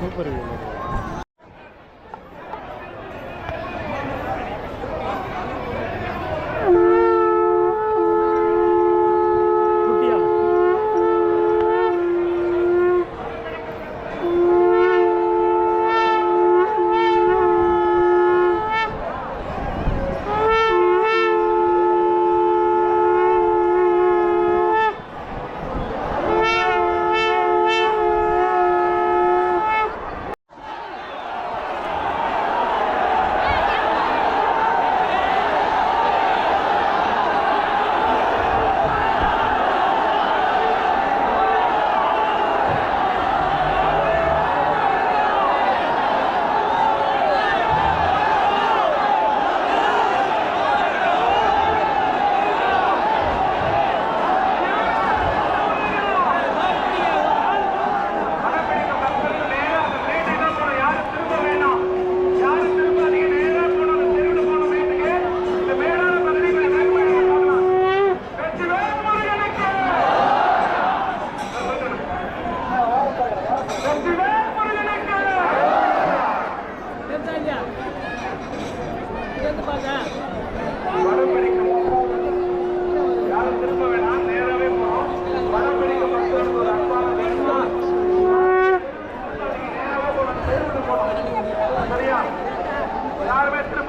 どこで見るの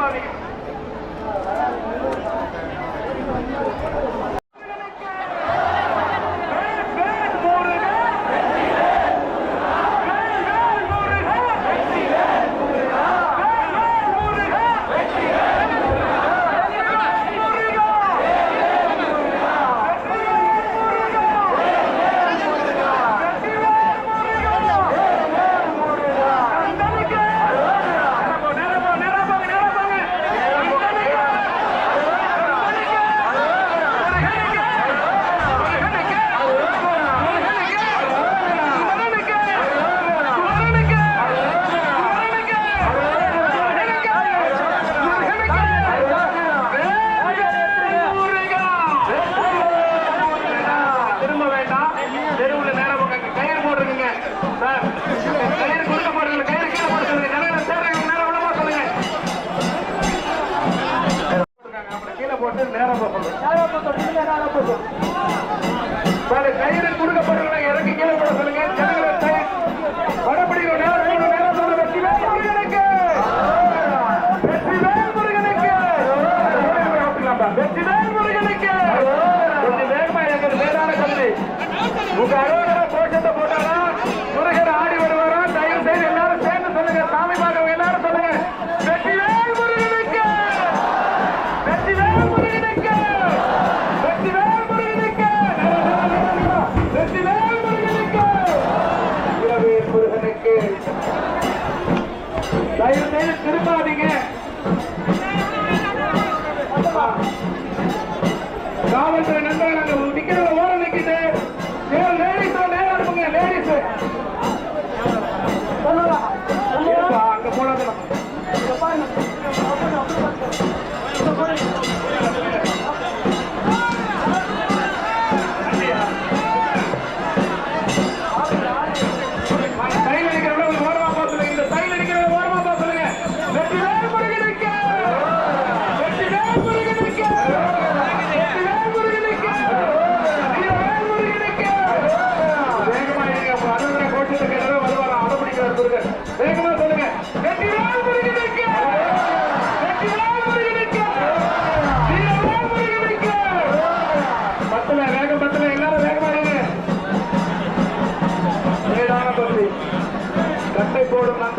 money உங்க அலுவலக கோஷத்தை போட்டாரா முருகர் ஆடி வருவாரா? தயவு செய்து எல்லாரும் சேர்ந்து சொல்லுங்க. சாமி பார்க்கவங்க எல்லாரும் சொல்லுங்க. வெற்றி முருகனுக்கு! வெற்றி முருகனுக்கு! முருகனுக்கு! முருகனுக்கு! முருகனுக்கு! தயவு செய்து திரும்பாதீங்க.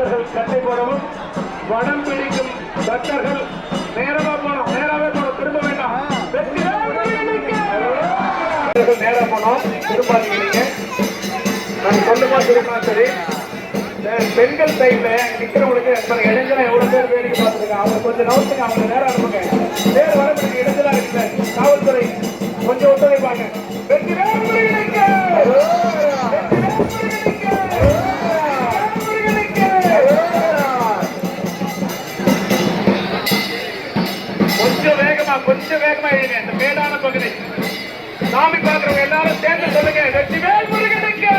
போடும் நண்பர்கள் கட்டை போடவும் வடம் பிடிக்கும் பக்தர்கள் நேரமா போனோம். நேராவே போனோம். திரும்ப வேண்டாம். வெற்றிவேல் நேரா போனோம். திரும்பாதீங்க. நான் சொல்லுமா திரும்பினா சரி. பெண்கள் சைட்ல நிக்கிறவங்களுக்கு பாருங்க, எவ்வளவு பேர் வேடிக்கை பார்த்துருக்காங்க. அவங்க கொஞ்சம் நவுத்துங்க அவங்க நேரம் அனுப்புங்க பேர் வரதுக்கு இடைஞ்சலா இருக்கு காவல்துறை கொஞ்சம் ஒத்துழைப்பாங்க. நான் கொஞ்சம் வேகமா எழுதினேன். இந்த மேலான பகுதி. சாமி பார்க்கிறவங்க எல்லாரும் சேர்ந்து சொல்லுங்க. வெற்றி வேல் முருகனுக்கு!